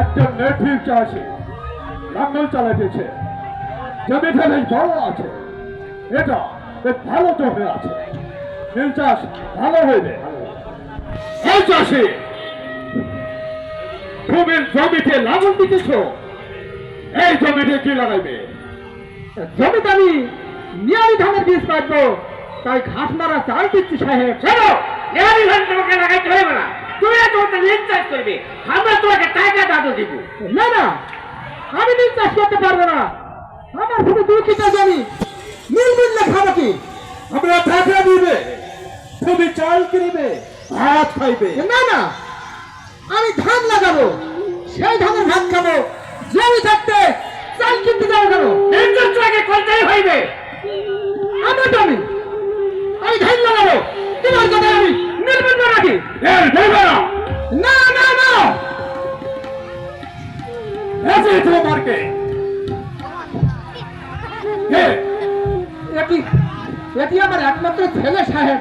একটা নেটিভ চাষি বড় আছে এটা বেশ ভালো জমি আছে নীল চাষ ভালো হইবে এই চাষি তুমি জমিতে লাঙল দিতেছ। এই জমিতে কি লাগাইবে? জমিতে আমি নিয়ারি ধানের বীজ কাটবো। তাই ঘাস মারা চাল দিচ্ছি সাহেব। শোনো এবারই ধান তোমাকে লাগাইতে হবে না। তুমি তোমাকে নীল চাষ করবে। আমরা তোমাকে টাকা দাদু দিব। না না আমি নীল চাষ করতে পারব না। আমার শুধু দুই কিটা জমি মিললে খাব কি? আমরা টাকা দিবে। তুমি চাল কিনবে ভাত খাইবে। না না আমি ধান লাগাবো। সেই ধানের ভাত খাব। জমি থাকতে চাল কিনতে যাব কেন? চাষ তোমাকে করতেই হইবে। আমার জমি আমি। ধান লাগাবো। তোমার কথা আমি মিলবো নাকি না না না। তোমারকে এটি এটি আমার একমাত্র ছেলে সাহেব?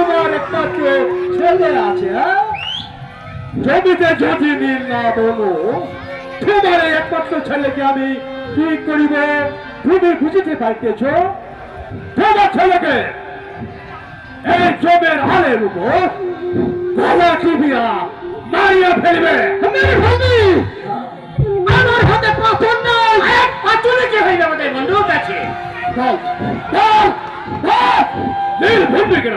তোমার একটা ছেলে আছে হ্যাঁ? জমিতে যদি নীল না বলো তোমার একমাত্র ছেলেকে আমি কি করিব? তুমি বুঝিতে পারতেছ তোমার ছেলেকে এই জমের হালের উপর গলা চিবিয়া মারিয়া ফেলবে। আমার হাতে পছন্দ আচুরে হয়ে যাবে বন্ধু কাছে? হ্যাঁ, হ্যাঁ, নীল ভুলবে কেন?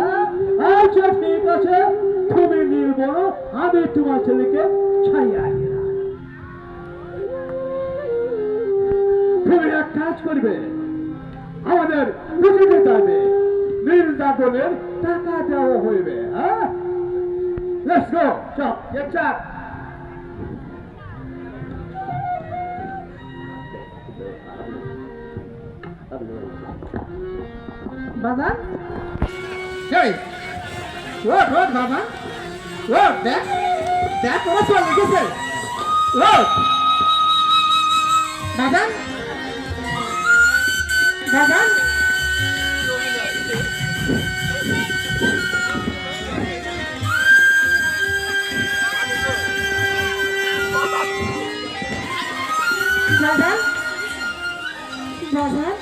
আমি তোমার ছেলেকে ছাইয়া তুমি এক কাজ করবে আমাদের বুঝিতে যাবে নীল দাদনের টাকা দেওয়া হইবে হ্যাঁ? Let's go! Get ওট বাবা। রোড দেখ দেখ তোমার সব লিখেছে রোড দাদা দাদা দাদা দাদা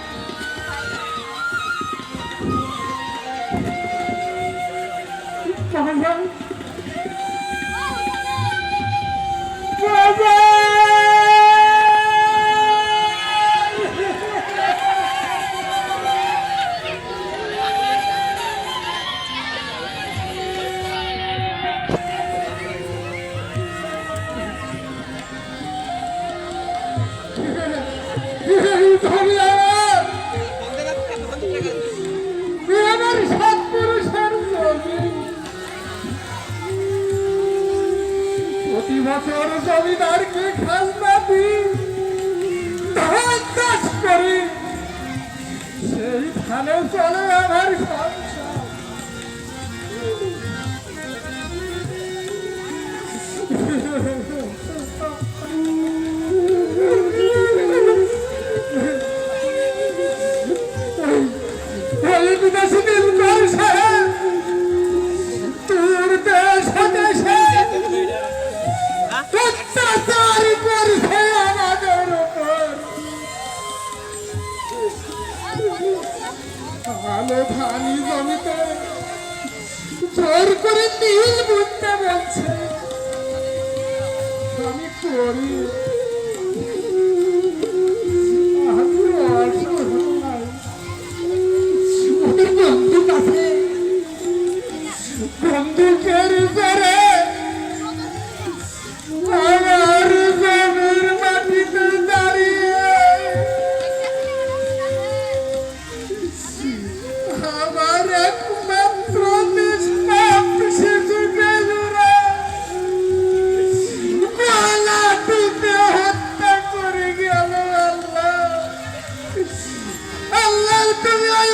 বছর জমিদারকে খাজনা দিই ধান চাষ চলে আমার সংসার এই বিদেশি তোর দেশ দেশে অত্যাচার করছে আমাদের ভালো করে নীল বুনতে বলছে। আমি বন্দুকের জোরে আমার জমির মাটিতে দাঁড়িয়ে আমার একমাত্র নিষ্পাপ তুমি ওই